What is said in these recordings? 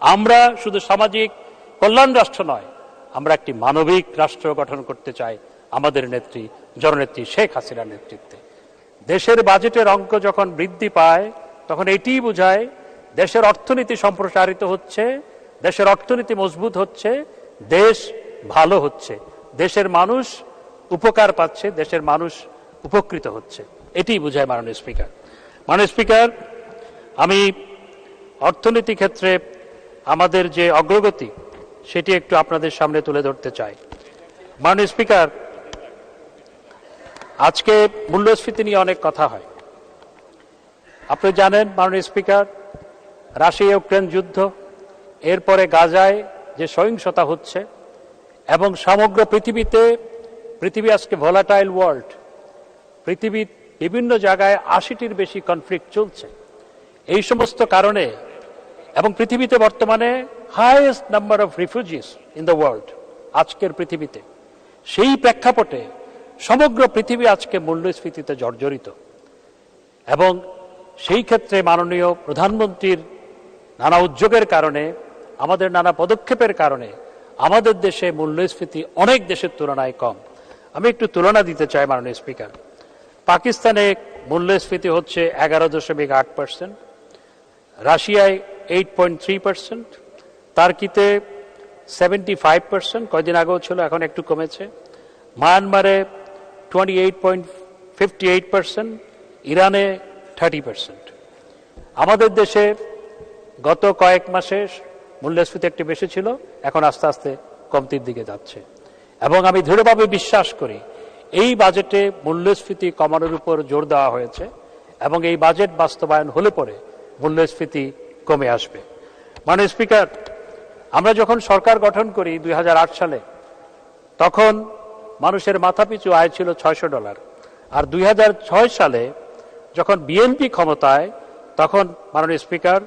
আমরা শুধু সামাজিক কল্যাণ রাষ্ট্র নয়, আমরা একটি মানবিক রাষ্ট্র গঠন করতে চাই আমাদের নেত্রী, জননেত্রী শেখ হাসিনার নেতৃত্বে। দেশের বাজেটের অঙ্ক যখন বৃদ্ধি পায়, তখন এটিই বোঝায়, দেশের অর্থনীতি সম্প্রসারিত হচ্ছে, দেশের অর্থনীতি মজবুত হচ্ছে, দেশ ভালো হচ্ছে, দেশের মানুষ উপকার পাচ্ছে, দেশের মানুষ উপকৃত হচ্ছে। এটিই বোঝায় মাননীয় স্পিকার। মাননীয় স্পিকার, আমি অর্থনীতি ক্ষেত্রে আমাদের যে অগ্রগতি, সেটি একটু আপনাদের সামনে তুলে ধরতে চাই। মাননীয় স্পিকার, আজকে মূল্যস্ফীতি নিয়ে অনেক কথা হয়। আপনি জানেন, মাননীয় স্পিকার রাশিয়া ইউক্রেন যুদ্ধ, এরপরে গাজায় যে সহিংসতা হচ্ছে, এবং সমগ্র পৃথিবীতে পৃথিবী আজকে ভোলাটাইল ওয়ার্ল্ড পৃথিবীর বিভিন্ন জায়গায় আশিটির বেশি কনফ্লিক্ট চলছে। এই সমস্ত কারণে এবং পৃথিবীতে বর্তমানে highest number of refugees in the world আজকের পৃথিবীতে। সেই প্রেক্ষাপটে সমগ্র পৃথিবী আজকে মূল্যস্ফীতিতে জর্জরিত। এবং সেই ক্ষেত্রে মাননীয় প্রধানমন্ত্রীর নানা উদ্যোগের কারণে, আমাদের নানা পদক্ষেপের কারণে আমাদের দেশে মূল্যস্ফীতি অনেক দেশের তুলনায় কম। আমি একটু তুলনা দিতে চাই মাননীয় স্পিকার। পাকিস্তানে মূল্যস্ফীতি হচ্ছে এগারো দশমিক আট পার্সেন্ট। রাশিয়ায় এইট পয়েন্ট থ্রি পার্সেন্ট তার্কিতে সেভেন্টি ফাইভ পার্সেন্ট কয়দিন আগেও ছিল, এখন একটু কমেছে। মায়ানমারে twenty eight point fifty eight percent ইরানে থার্টি পার্সেন্ট আমাদের দেশে গত কয়েক মাসে মূল্যস্ফীতি একটু বেশি ছিল, এখন আস্তে আস্তে কমতির দিকে যাচ্ছে। এবং আমি দৃঢ়ভাবে বিশ্বাস করি, এই বাজেটে মূল্যস্ফীতি কমানোর উপর জোর দেওয়া হয়েছে, এবং এই বাজেট বাস্তবায়ন হলে পরে মূল্যস্ফীতি কমে আসবে। মানে স্পিকার, আমরা যখন সরকার গঠন করি দুই হাজার আট সালে, তখন মানুষের মাথাপিছু আয় ছিল ছয়শো ডলার। আর দুই হাজার ছয় সালে যখন বিএনপি ক্ষমতায়, তখন মাননীয় স্পিকার,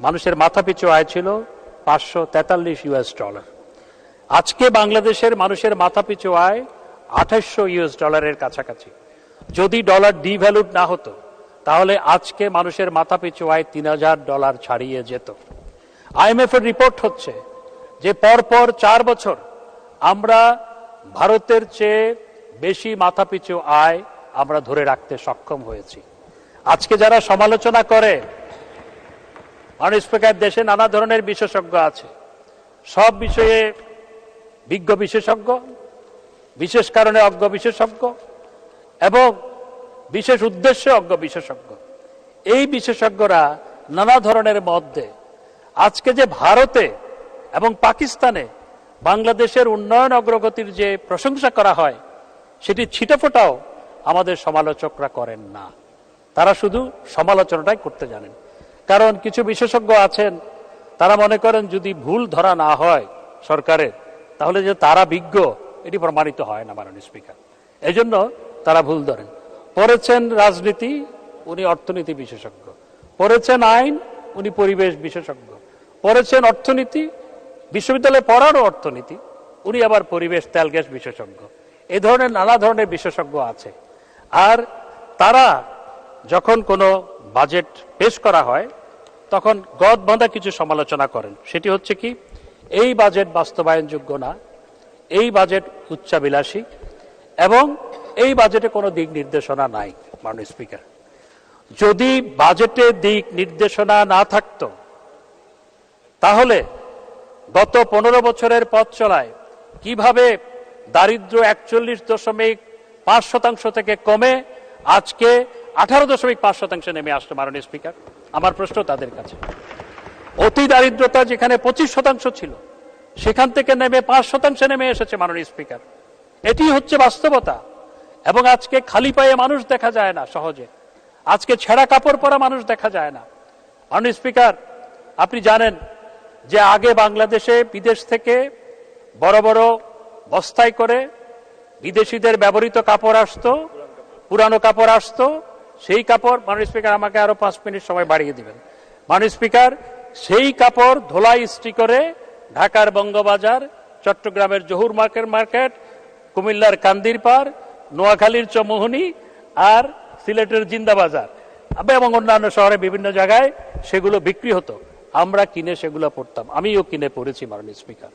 মানুষের মাথাপিছু আয় ছিল পাঁচশো তেতাল্লিশ ইউএস ডলার। আজকে বাংলাদেশের মানুষের মাথাপিছু আয় আঠাশশো ইউএস ডলারের কাছাকাছি। যদি ডলার ডিভ্যালুড না হতো তাহলে আজকে মানুষের মাথাপিছু আয় তিন হাজার ডলার ছাড়িয়ে যেত। আইএমএফ এর রিপোর্ট হচ্ছে যে পরপর চার বছর আমরা ভারতের চেয়ে বেশি মাথাপিছু আয় আমরা ধরে রাখতে সক্ষম হয়েছি। আজকে যারা সমালোচনা করে স্পিকার, দেশে নানা ধরনের বিশেষজ্ঞ আছে। সব বিষয়ে বিজ্ঞ বিশেষজ্ঞ, বিশেষ কারণে অজ্ঞ বিশেষজ্ঞ এবং বিশেষ উদ্দেশ্যে অজ্ঞ বিশেষজ্ঞ। এই বিশেষজ্ঞরা নানা ধরনের মত দেয় আজকে যে ভারতে এবং পাকিস্তানে বাংলাদেশের উন্নয়ন অগ্রগতির যে প্রশংসা করা হয়, সেটি ছিটেফোঁটাও আমাদের সমালোচকরা করেন না। তারা শুধু সমালোচনাটাই করতে জানেন। কারণ কিছু বিশেষজ্ঞ আছেন, তারা মনে করেন যদি ভুল ধরা না হয় সরকারের, তাহলে যে তারা বিজ্ঞ, এটি প্রমাণিত হয় না মাননীয় স্পিকার। এই জন্য তারা ভুল ধরেন। পড়েছেন রাজনীতি, উনি অর্থনীতি বিশেষজ্ঞ। পড়েছেন আইন, উনি পরিবেশ বিশেষজ্ঞ। পড়েছেন অর্থনীতি, বিশ্ববিদ্যালয়ে পড়ারও অর্থনীতি, উনি আবার পরিবেশ, তেল, গ্যাস বিশেষজ্ঞ। এ ধরনের নানা ধরনের বিশেষজ্ঞ আছে। আর তারা যখন কোনো বাজেট পেশ করা হয়, তখন গদ বাঁধা কিছু সমালোচনা করেন। সেটি হচ্ছে কি, এই বাজেট বাস্তবায়নযোগ্য না, এই বাজেট উচ্চাবিলাসী এবং এই বাজেটে কোনো দিক নির্দেশনা নাই, মাননীয় স্পিকার। যদি বাজেটে দিক নির্দেশনা না থাকতো, তাহলে গত পনেরো বছরের পথ চলায় কীভাবে দারিদ্র একচল্লিশ দশমিক পাঁচ শতাংশ থেকে কমে আজকে আঠারো দশমিক পাঁচ শতাংশে নেমে আসলো, মাননীয় স্পিকার? আমার প্রশ্ন তাদের কাছে। অতি দারিদ্রতা যেখানে পঁচিশ শতাংশ ছিল, সেখান থেকে নেমে পাঁচ শতাংশে নেমে এসেছে, মাননীয় স্পিকার। এটি হচ্ছে বাস্তবতা। এবং আজকে খালি পায়ে মানুষ দেখা যায় না সহজে। আজকে ছেঁড়া কাপড় পরা মানুষ দেখা যায় না। মাননীয় স্পিকার, আপনি জানেন যে আগে বাংলাদেশে বিদেশ থেকে বড় বড় বস্তায় করে বিদেশিদের ব্যবহৃত কাপড় আসতো, পুরানো কাপড় আসতো, সেই কাপড়, মাননীয় স্পিকার, আমাকে আরও পাঁচ মিনিট সময় বাড়িয়ে দিবেন। মাননীয় স্পিকার, সেই কাপড় ধোলাই ইস্ত্রি করে ঢাকার বঙ্গবাজার, চট্টগ্রামের জহুর মার্কেট মার্কেট, কুমিল্লার কান্দির পার নোয়াখালীর চমোহনী আর সিলেটের জিন্দাবাজার। এবং অন্যান্য শহরে বিভিন্ন জায়গায় সেগুলো বিক্রি হতো। আমরা কিনে সেগুলো পড়তাম। আমিও কিনে পড়েছি মাননীয় স্পিকার।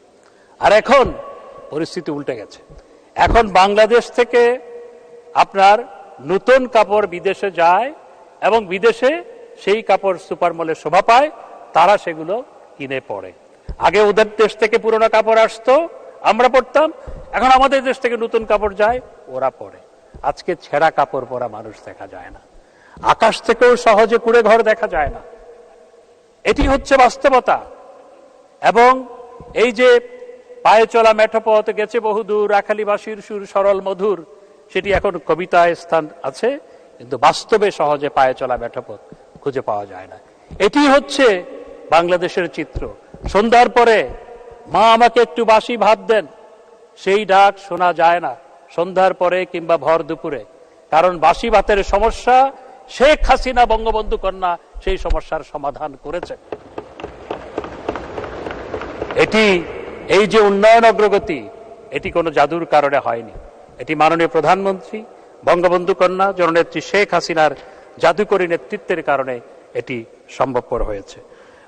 আর এখন পরিস্থিতি উল্টে গেছে। এখন বাংলাদেশ থেকে আপনার নতুন কাপড় বিদেশে যায় এবং বিদেশে সেই কাপড় সুপার মলে শোভা পায়, তারা সেগুলো কিনে পড়ে। আগে ওদের দেশ থেকে পুরোনো কাপড় আসতো আমরা পড়তাম, এখন আমাদের দেশ থেকে নতুন কাপড় যায়, ওরা পরে আজকে ছেঁড়া কাপড় পরা মানুষ দেখা যায় না। আকাশ থেকেও সহজে কুড়ে ঘর দেখা যায় না। এটি হচ্ছে বাস্তবতা। এবং এই যে পায়ে চলা মেঠোপথ, গেছে বহুদূর রাখালিবাসীর সুর, সরল মধুর, সেটি এখন কবিতায় স্থান আছে, কিন্তু বাস্তবে সহজে পায়ে চলা মেঠোপথ খুঁজে পাওয়া যায় না। এটি হচ্ছে বাংলাদেশের চিত্র। সন্ধ্যার পরে মা, আমাকে একটু বাসি ভাত দেন। সেই ডাক শোনা যায় না, সন্ধ্যার পরে কিংবা ভর দুপুরে। কারণ বাসি ভাতের সমস্যা, শেখ হাসিনা বঙ্গবন্ধু কন্যা সেই সমস্যার সমাধান করেছে এটি, এই যে উন্নয়ন অগ্রগতি, এটি কোনো জাদুর কারণে হয়নি। এটি মাননীয় প্রধানমন্ত্রী, বঙ্গবন্ধু কন্যা, জননেত্রী শেখ হাসিনার জাদুকরী নেতৃত্বের কারণে এটি সম্ভবপর হয়েছে।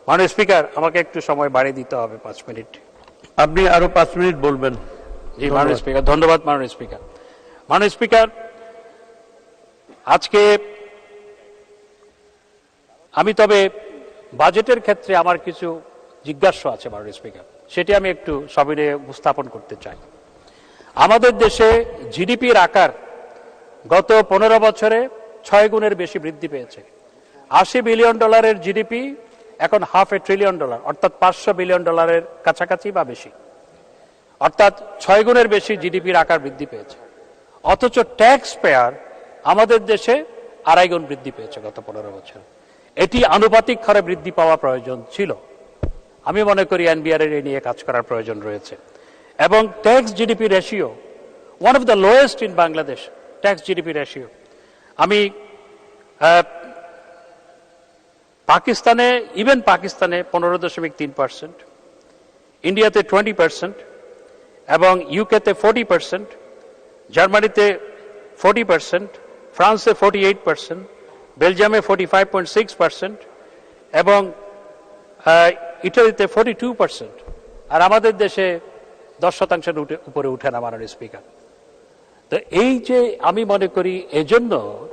মাননীয় স্পিকার, আমাকে একটু সময় বাড়িয়ে দিতে হবে পাঁচ মিনিট। আপনি আরও পাঁচ মিনিট বলবেন। জি মাননীয় স্পিকার ধন্যবাদ মাননীয় স্পিকার। মাননীয় স্পিকার আজকে আমি তবে বাজেটের ক্ষেত্রে আমার কিছু জিজ্ঞাসা আছে মাননীয় স্পিকার সেটি আমি একটু সবিনে উপস্থাপন করতে চাই। আমাদের দেশে জিডিপির আকার গত পনেরো বছরে ছয় গুণের বেশি বৃদ্ধি পেয়েছে। আশি বিলিয়ন ডলারের জিডিপি এখন হাফ এ ট্রিলিয়ন ডলার অর্থাৎ পাঁচশো বিলিয়ন ডলারের কাছাকাছি বা বেশি। অর্থাৎ ছয় গুণের বেশি জিডিপির আকার বৃদ্ধি পেয়েছে। অথচ ট্যাক্স পেয়ার আমাদের দেশে আড়াই গুণ বৃদ্ধি পেয়েছে গত পনেরো বছর। এটি আনুপাতিক হারে বৃদ্ধি পাওয়া প্রয়োজন ছিল। আমি মনে করি এনবিআর এ নিয়ে কাজ করার প্রয়োজন রয়েছে। এবং tax GDP ratio one of the lowest in Bangladesh tax GDP ratio আমি পাকিস্তানে ইভেন পাকিস্তানে পনেরো দশমিক তিন পার্সেন্ট ইন্ডিয়াতে টোয়েন্টি পার্সেন্ট এবং ইউকেতে ফোর্টি পার্সেন্ট জার্মানিতে ফোর্টি পার্সেন্ট ফ্রান্সে forty eight percent বেলজিয়ামে forty five point six percent এবং ইটালিতে ফোর্টি টু পার্সেন্ট আর আমাদের দেশে দশ শতাংশের উঠে- উপরে উঠে না মাননীয় স্পিকার। তো এই যে আমি মনে করি এজন্য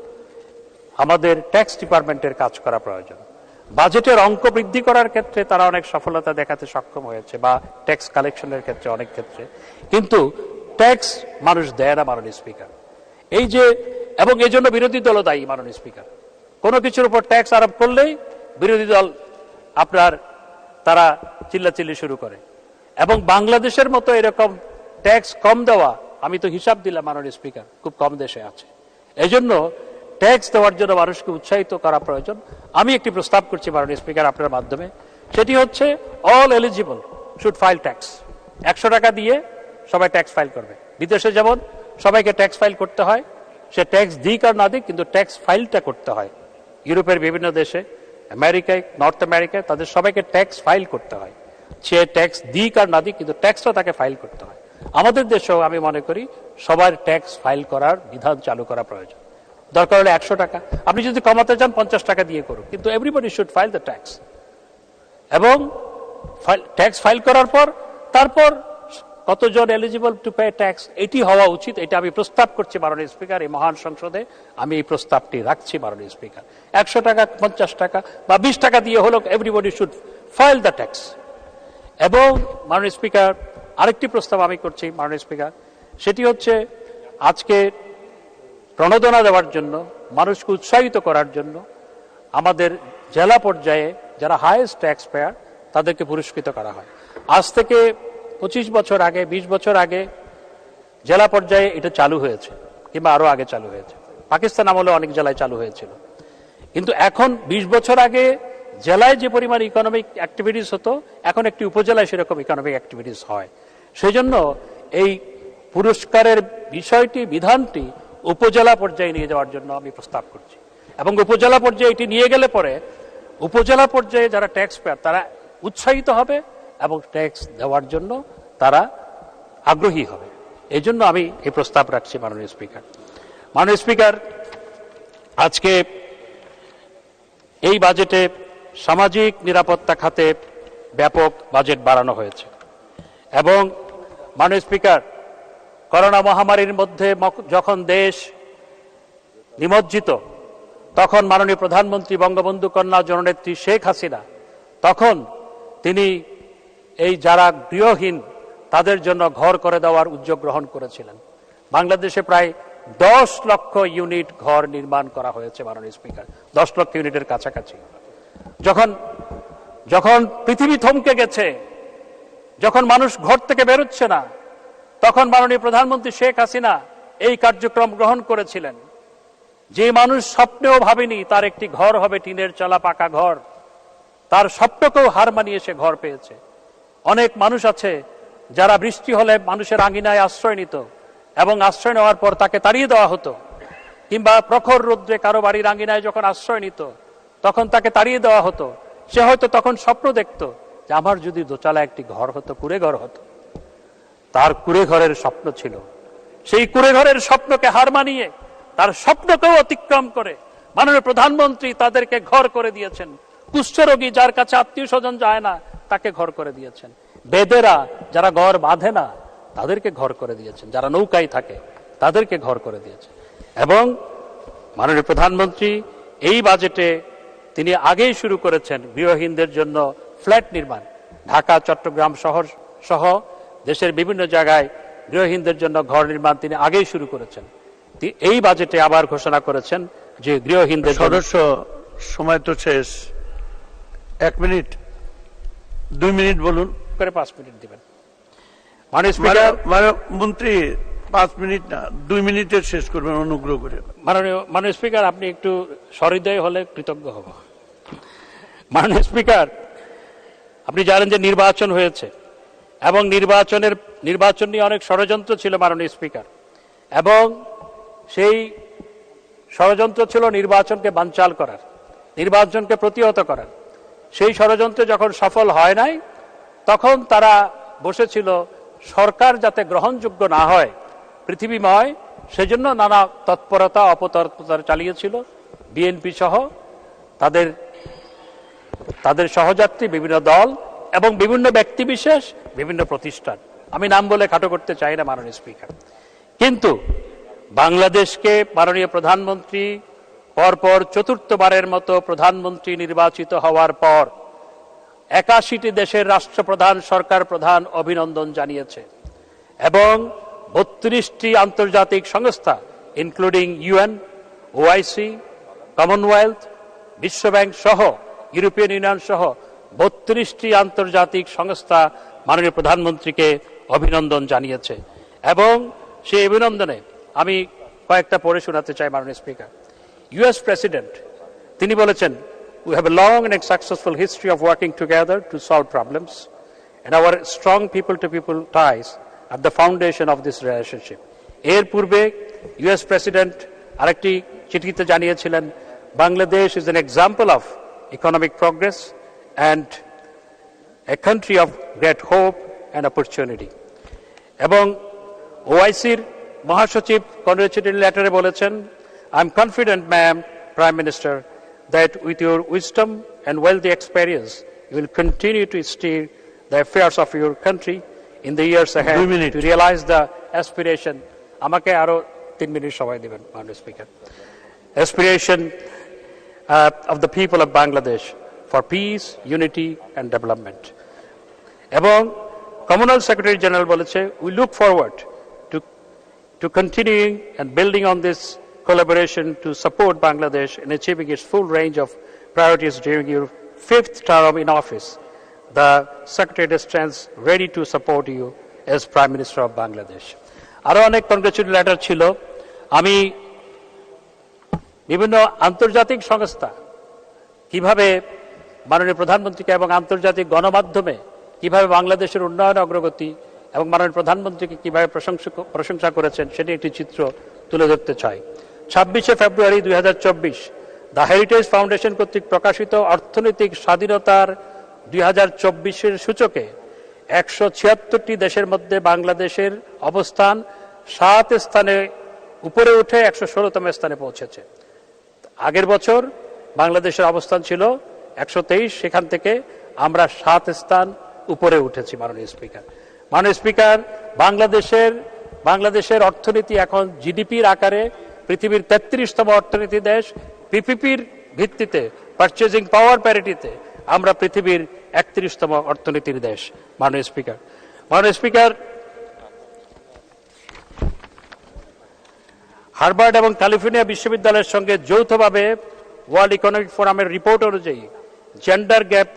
আমাদের ট্যাক্স ডিপার্টমেন্টের কাজ করা প্রয়োজন। বাজেটের অঙ্ক বৃদ্ধি করার ক্ষেত্রে তারা অনেক সফলতা দেখাতে সক্ষম হয়েছে, বা ট্যাক্স কালেকশনের ক্ষেত্রে অনেক ক্ষেত্রে। কিন্তু ট্যাক্স মানুষ দেয় না মাননীয় স্পিকার এই যে, এবং এই জন্য বিরোধী দলও দায়ী মাননীয় স্পিকার কোনো কিছুর উপর ট্যাক্স আরোপ করলেই বিরোধী দল আপনার তারা চিল্লাচিল্লি শুরু করে। এবং বাংলাদেশের মতো এরকম ট্যাক্স কম দেওয়া, আমি তো হিসাব দিলাম মাননীয় স্পিকার খুব কম দেশে আছে। এজন্য ট্যাক্স দেওয়ার জন্য মানুষকে উৎসাহিত করা প্রয়োজন। আমি একটি প্রস্তাব করছি মাননীয় স্পিকার আপনার মাধ্যমে। সেটি হচ্ছে all eligible should file tax একশো টাকা দিয়ে সবাই ট্যাক্স ফাইল করবে। বিদেশে যেমন সবাইকে ট্যাক্স ফাইল করতে হয়, সে ট্যাক্স দিক আর না দিক, কিন্তু ট্যাক্স ফাইলটা করতে হয়। ইউরোপের বিভিন্ন দেশে, আমেরিকায়, নর্থ আমেরিকায় তাদের সবাইকে ট্যাক্স ফাইল করতে হয়। সে ট্যাক্স দিক আর না দিক, কিন্তু ট্যাক্সটা তাকে ফাইল করতে হয়। আমাদের দেশেও আমি মনে করি, সবার ট্যাক্স ফাইল করার বিধান চালু করা প্রয়োজন। দরকার হলে একশো টাকা। আপনি যদি কমাতে চান, পঞ্চাশ টাকা দিয়ে করুন। কিন্তু everybody should file the tax এবং ট্যাক্স ফাইল করার পর, তারপর কতজন এলিজিবল টু পে ট্যাক্স এটি হওয়া উচিত। এটা আমি প্রস্তাব করছি মাননীয় স্পিকার এই মহান সংসদে। আমি এই প্রস্তাবটি রাখছি মাননীয় স্পিকার একশো টাকা, পঞ্চাশ টাকা বা বিশ টাকা দিয়ে হলো everybody should file the tax এবং মাননীয় স্পিকার আরেকটি প্রস্তাব আমি করছি মাননীয় স্পিকার সেটি হচ্ছে আজকে প্রণোদনা দেওয়ার জন্য, মানুষকে উৎসাহিত করার জন্য আমাদের জেলা পর্যায়ে যারা হায়েস্ট ট্যাক্স পেয়ার তাদেরকে পুরস্কৃত করা হয়। আজ থেকে পঁচিশ বছর আগে ২০ বছর আগে জেলা পর্যায়ে এটা চালু হয়েছে, কিংবা আরও আগে চালু হয়েছে। পাকিস্তান আমলে অনেক জেলায় চালু হয়েছিল। কিন্তু এখন ২০ বছর আগে জেলায় যে পরিমাণ ইকোনমিক অ্যাক্টিভিটিস হতো, এখন একটি উপজেলায় সেরকম ইকোনমিক অ্যাক্টিভিটিস হয়। সেই জন্য এই পুরস্কারের বিষয়টি, বিধানটি উপজেলা পর্যায়ে নিয়ে যাওয়ার জন্য আমি প্রস্তাব করছি। এবং উপজেলা পর্যায়ে এটি নিয়ে গেলে পরে উপজেলা পর্যায়ে যারা ট্যাক্স পেয়ার তারা উৎসাহিত হবে এবং ট্যাক্স দেওয়ার জন্য তারা আগ্রহী হবে। এই জন্য আমি এই প্রস্তাব রাখছি মাননীয় স্পিকার মাননীয় স্পিকার আজকে এই বাজেটে সামাজিক নিরাপত্তা খাতে ব্যাপক বাজেট বাড়ানো হয়েছে। এবং মাননীয় স্পিকার করোনা মহামারীর মধ্যে যখন দেশ নিমজ্জিত, তখন মাননীয় প্রধানমন্ত্রী বঙ্গবন্ধু কন্যা জননেত্রী শেখ হাসিনা, তখন তিনি এই যারা গৃহহীন, তাদের জন্য ঘর করে দেওয়ার উদ্যোগ গ্রহণ করেছিলেন। বাংলাদেশে প্রায় দশ লক্ষ ইউনিট ঘর নির্মাণ করা হয়েছে মাননীয় স্পিকার, দশ লক্ষ ইউনিটের কাছাকাছি। যখন যখন পৃথিবী থমকে গেছে, যখন মানুষ ঘর থেকে বেরোচ্ছে না তখন মাননীয় প্রধানমন্ত্রী শেখ হাসিনা এই কার্যক্রম গ্রহণ করেছিলেন। যে মানুষ স্বপ্নেও ভাবেনি তার একটি ঘর হবে টিনের চালা পাকা ঘর, তার স্বপ্নকেও হার মানিয়ে সে ঘর পেয়েছে। অনেক মানুষ আছে যারা বৃষ্টি হলে মানুষের আঙ্গিনায় আশ্রয় নিত এবং আশ্রয় নেওয়ার পর তাকে তাড়িয়ে দেওয়া হতো, কিংবা প্রখর রৌদ্রে কারও বাড়ির আঙ্গিনায় যখন আশ্রয় নিত, তখন তাকে তাড়িয়ে দেওয়া হতো। সে হয়তো তখন স্বপ্ন দেখতো যে আমার যদি দোচালা একটি ঘর হতো কুড়ে ঘর হতো। তার কুড়ে ঘরের স্বপ্ন ছিল। সেই কুড়ে ঘরের স্বপ্নকে হার মানিয়ে তার স্বপ্নকেও অতিক্রম করে মাননীয় প্রধানমন্ত্রী তাদেরকে ঘর করে দিয়েছেন। কুষ্ঠরোগী যার কাছে আত্মীয় স্বজন যায় না, তাকে ঘর করে দিয়েছেন। বেদেরা যারা ঘর বাঁধে না, তাদেরকে ঘর করে দিয়েছেন। যারা নৌকায় থাকে, তাদেরকে ঘর করে দিয়েছেন। এবং মাননীয় প্রধানমন্ত্রী এই বাজেটে তিনি আগেই শুরু করেছেন গৃহহীনদের জন্য ফ্ল্যাট নির্মাণ। ঢাকা, চট্টগ্রাম শহর সহ দেশের বিভিন্ন জায়গায় গৃহহীনদের জন্য ঘর নির্মাণ তিনি আগেই শুরু করেছেন। এই বাজেটে আবার ঘোষণা করেছেন যে গৃহহীনদের সদস্য সময় তো শেষ। এক মিনিট দুই মিনিট বলুন। করে পাঁচ মিনিট দিবেন। মানে- মানে মন্ত্রী পাঁচ মিনিট না দুই মিনিটে শেষ করবেন অনুগ্রহ করে। মাননীয় মাননীয় স্পিকার আপনি একটু সহৃদয় হলে কৃতজ্ঞ হব। মাননীয় স্পিকার আপনি জানেন যে নির্বাচন হয়েছে। এবং নির্বাচনের, নির্বাচন নিয়ে অনেক ষড়যন্ত্র ছিল মাননীয় স্পিকার। এবং সেই ষড়যন্ত্র ছিল নির্বাচনকে বানচাল করার, নির্বাচনকে প্রতিহত করার। সেই ষড়যন্ত্র যখন সফল হয় নাই, তখন তারা বসেছিল, সরকার যাতে গ্রহণযোগ্য না হয়, পৃথিবীময়, সেজন্য নানা তৎপরতা, অপতৎপরতা চালিয়েছিল। বিএনপি সহ তাদের তাদের সহযাত্রী, বিভিন্ন দল এবং বিভিন্ন ব্যক্তিবিশেষ, বিভিন্ন প্রতিষ্ঠান। আমি নাম বলে খাটো করতে চাই না মাননীয় স্পিকার। কিন্তু বাংলাদেশকে মাননীয় প্রধানমন্ত্রী পরপর চতুর্থবারের মতো প্রধানমন্ত্রী নির্বাচিত হওয়ার পর একাশিটি দেশের রাষ্ট্রপ্রধান, সরকার প্রধান অভিনন্দন জানিয়েছে এবং বত্রিশটি আন্তর্জাতিক সংস্থা ইনক্লুডিং ইউএন ওআইসি কমনওয়েলথ বিশ্বব্যাংক সহ ইউরোপিয়ান ইউনিয়ন সহ বত্রিশটি আন্তর্জাতিক সংস্থা মাননীয় প্রধানমন্ত্রীকে অভিনন্দন জানিয়েছে। এবং সেই অভিনন্দনে আমি কয়েকটা পরে শোনাতে চাই মাননীয় স্পিকার। ইউএস প্রেসিডেন্ট তিনি বলেছেন we have a long and successful history of working together to solve problems and our strong people to people ties at the foundation of this relationship এর পূর্বে ইউএস প্রেসিডেন্ট আরেকটি চিঠিতে জানিয়েছিলেন Bangladesh is an example of economic progress and a country of great hope and opportunity. এবং ওআইসির মহাসচিব congratulatory লেটারে বলেছেন I am confident ma'am prime minister that with your wisdom and wealthy experience you will continue to steer the affairs of your country in the years দুই had minute. To realise the aspiration আমাকে আরও তিন minute সময় দেবেন মাননীয় speaker. Aspiration uh, of the people of Bangladesh for peace, unity and development. এবং Commonwealth secretary general বলেছে we look forward to to continuing and building on this collaboration to support Bangladesh in achieving its full range of priorities during your fifth term in office. The Secretary stands ready to support you as Prime Minister of Bangladesh. আরো অনেক congratulate letter ছিল আমি বিভিন্ন আন্তর্জাতিক সংস্থা কিভাবে মাননীয় প্রধানমন্ত্রীকে এবং আন্তর্জাতিক গণমাধ্যমে কীভাবে বাংলাদেশের উন্নয়ন অগ্রগতি এবং মাননীয় প্রধানমন্ত্রীকে কীভাবে প্রশংসা করেছেন সেটি একটি চিত্র তুলে ধরতে চাই। ছাব্বিশে ফেব্রুয়ারি দুই হাজার চব্বিশ দ্য হেরিটেজ ফাউন্ডেশন কর্তৃক প্রকাশিত অর্থনৈতিক স্বাধীনতার দুই হাজার সূচকে একশো ছিয়াত্তরটি দেশের মধ্যে বাংলাদেশের অবস্থান সাত স্থানে, উপরে উঠে একশো ষোলোতম স্থানে পৌঁছেছে। আগের বছর বাংলাদেশের অবস্থান ছিল একশো তেইশ, সেখান থেকে আমরা সাত স্থান উপরে উঠেছি মাননীয় স্পিকার। মাননীয় স্পিকার, বাংলাদেশের বাংলাদেশের অর্থনীতি এখন জিডিপির আকারে পৃথিবীর তেত্রিশতম অর্থনীতি দেশ। পিপিপির ভিত্তিতে পারচেজিং পাওয়ার প্যারিটিতে আমরা পৃথিবীর একত্রিশতম অর্থনীতির দেশ, মাননীয় স্পিকার। মাননীয় স্পিকার, হার্ভার্ড এবং ক্যালিফোর্নিয়া বিশ্ববিদ্যালয়ের সঙ্গে যৌথভাবে ওয়ার্ল্ড ইকোনমিক ফোরামের রিপোর্ট অনুযায়ী জেন্ডার গ্যাপ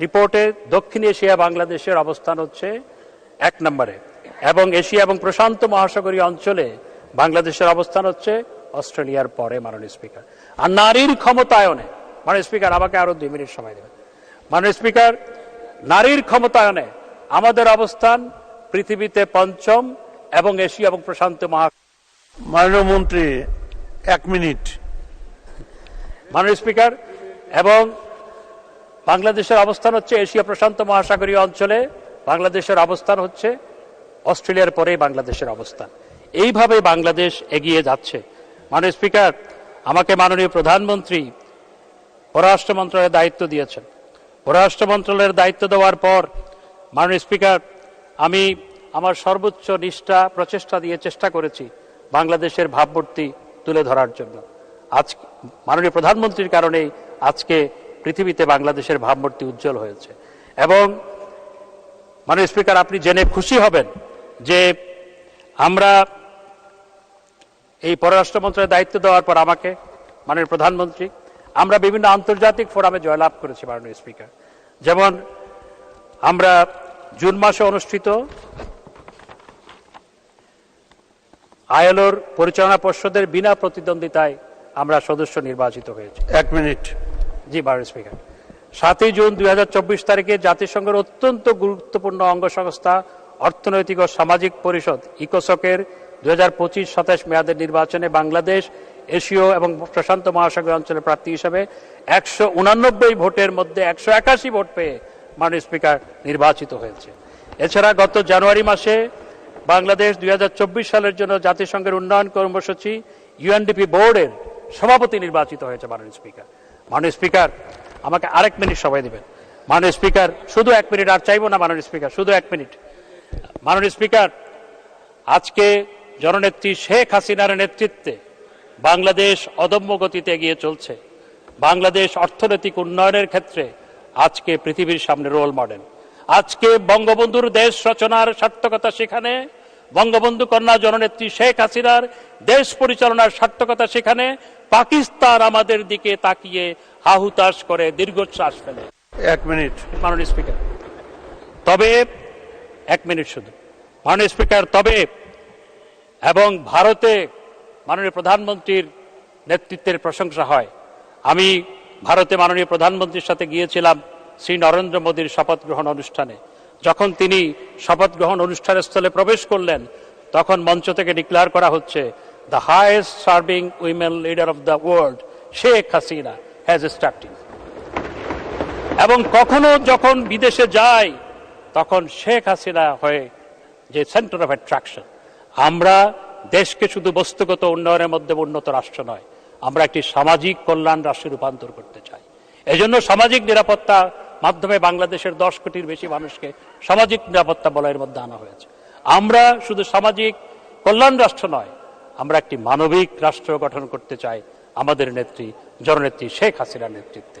রিপোর্টে দক্ষিণ এশিয়া বাংলাদেশের অবস্থান হচ্ছে এক নম্বরে। এবং এশিয়া এবং প্রশান্ত মহাসাগরীয় অঞ্চলে বাংলাদেশের অবস্থান হচ্ছে অস্ট্রেলিয়ার পরে মাননীয় স্পিকার। আর নারীর ক্ষমতায়নে মাননীয় স্পিকার আমাকে আরও দুই মিনিট সময় দেবেন। মাননীয় স্পিকার নারীর ক্ষমতায়নে আমাদের অবস্থান পৃথিবীতে পঞ্চম এবং এশিয়া এবং প্রশান্ত মহা মাননীয় মন্ত্রী এক মিনিট। মাননীয় স্পিকার এবং বাংলাদেশের অবস্থান হচ্ছে এশিয়া প্রশান্ত মহাসাগরীয় অঞ্চলে। বাংলাদেশের অবস্থান হচ্ছে অস্ট্রেলিয়ার পরেই বাংলাদেশের অবস্থান। এইভাবে বাংলাদেশ এগিয়ে যাচ্ছে। মাননীয় স্পিকার, আমাকে মাননীয় প্রধানমন্ত্রী পররাষ্ট্র মন্ত্রণালয়ের দায়িত্ব দিয়েছেন। পররাষ্ট্র মন্ত্রণালয়ের দায়িত্ব দেওয়ার পর, মাননীয় স্পিকার, আমি আমার সর্বোচ্চ নিষ্ঠা, প্রচেষ্টা দিয়ে চেষ্টা করেছি বাংলাদেশের ভাবমূর্তি তুলে ধরার জন্য। আজ, মাননীয় প্রধানমন্ত্রীর কারণেই আজকে পৃথিবীতে বাংলাদেশের ভাবমূর্তি উজ্জ্বল হয়েছে। এবং, মাননীয় স্পিকার, আপনি জেনে খুশি হবেন যে আমরা এই পররাষ্ট্র মন্ত্রণালয়ের দায়িত্ব দেওয়ার পর আমাকে, মাননীয় প্রধানমন্ত্রী, আমরা বিভিন্ন আন্তর্জাতিক ফোরামে জয়লাভ করেছি, মাননীয় স্পিকার। যেমন, আমরা জুন মাসে অনুষ্ঠিত আইএলওর পরিচালনা পর্ষদের বিনা প্রতিদ্বন্দ্বিতায় আমরা সদস্য নির্বাচিত হয়েছি। এক মিনিট। জি মাননীয় স্পিকার সাতই জুন দুই হাজার চব্বিশ তারিখে জাতিসংঘের অত্যন্ত গুরুত্বপূর্ণ অঙ্গ সংস্থা অর্থনৈতিক ও সামাজিক পরিষদ, ইকোসকের দুই হাজার পঁচিশ সাতাশ মেয়াদের নির্বাচনে বাংলাদেশ, এশীয় এবং প্রশান্ত মহাসাগর অঞ্চলের প্রার্থী হিসেবে একশো উনানব্বই ভোটের মধ্যে একশো একাশি ভোট পেয়ে মাননীয় স্পিকার নির্বাচিত হয়েছে। এছাড়া গত জানুয়ারি মাসে বাংলাদেশ দুই হাজার চব্বিশ সালের জন্য জাতিসংঘের উন্নয়ন কর্মসূচি, ইউএনডিপি বোর্ডের সভাপতি নির্বাচিত হয়েছে মাননীয় স্পিকার। মাননীয় স্পিকার, আমাকে আরেক মিনিট সময় দিবেন। মাননীয় স্পিকার, শুধু এক মিনিট, আর চাইব না মাননীয় স্পিকার, শুধু এক মিনিট। মাননীয় স্পিকার, আজকে জননেত্রী শেখ হাসিনার নেতৃত্বে বাংলাদেশ অদম্য গতিতে এগিয়ে চলছে। বাংলাদেশ অর্থনৈতিক উন্নয়নের ক্ষেত্রে আজকে পৃথিবীর সামনে রোল মডেল আজকে বঙ্গবন্ধুর দেশ রচনার সার্থকতা সেখানে বঙ্গবন্ধু কন্যা জননেত্রী শেখ হাসিনার দেশ পরিচালনার সার্থকতা সেখানে পাকিস্তান আমাদের দিকে তাকিয়ে হাহুতাশ করে দীর্ঘশ্বাস ফেলে। এক মিনিট। মাননীয় স্পিকার তবে এক মিনিট শুধু। মাননীয় স্পিকার তবে এবং ভারতে মাননীয় প্রধানমন্ত্রীর নেতৃত্বের প্রশংসা হয়। আমি ভারতে মাননীয় প্রধানমন্ত্রীর সাথে গিয়েছিলাম শ্রী নরেন্দ্র মোদীর শপথ গ্রহণ অনুষ্ঠানে। যখন তিনি শপথ গ্রহণ অনুষ্ঠানের স্থলে প্রবেশ করলেন, তখন মঞ্চ থেকে ডিক্লেয়ার করা হচ্ছে the highest serving women leader of the world Sheikh Hasina has starting এবং কখনো যখন বিদেশে যায়, তখন শেখ হাসিনা হয়ে যে সেন্টার অফ অ্যাট্রাকশন আমরা দেশকে শুধু বস্তুগত উন্নয়নের মধ্যে উন্নত রাষ্ট্র নয়, আমরা একটি সামাজিক কল্যাণ রাষ্ট্রে রূপান্তর করতে চাই। এজন্য সামাজিক নিরাপত্তা মাধ্যমে বাংলাদেশের দশ কোটির বেশি মানুষকে সামাজিক নিরাপত্তা বলয়ের মধ্যে আনা হয়েছে। আমরা শুধু সামাজিক কল্যাণ রাষ্ট্র নয়, আমরা একটি মানবিক রাষ্ট্র গঠন করতে চাই। আমাদের নেত্রী, জননেত্রী শেখ হাসিনার নেতৃত্বে।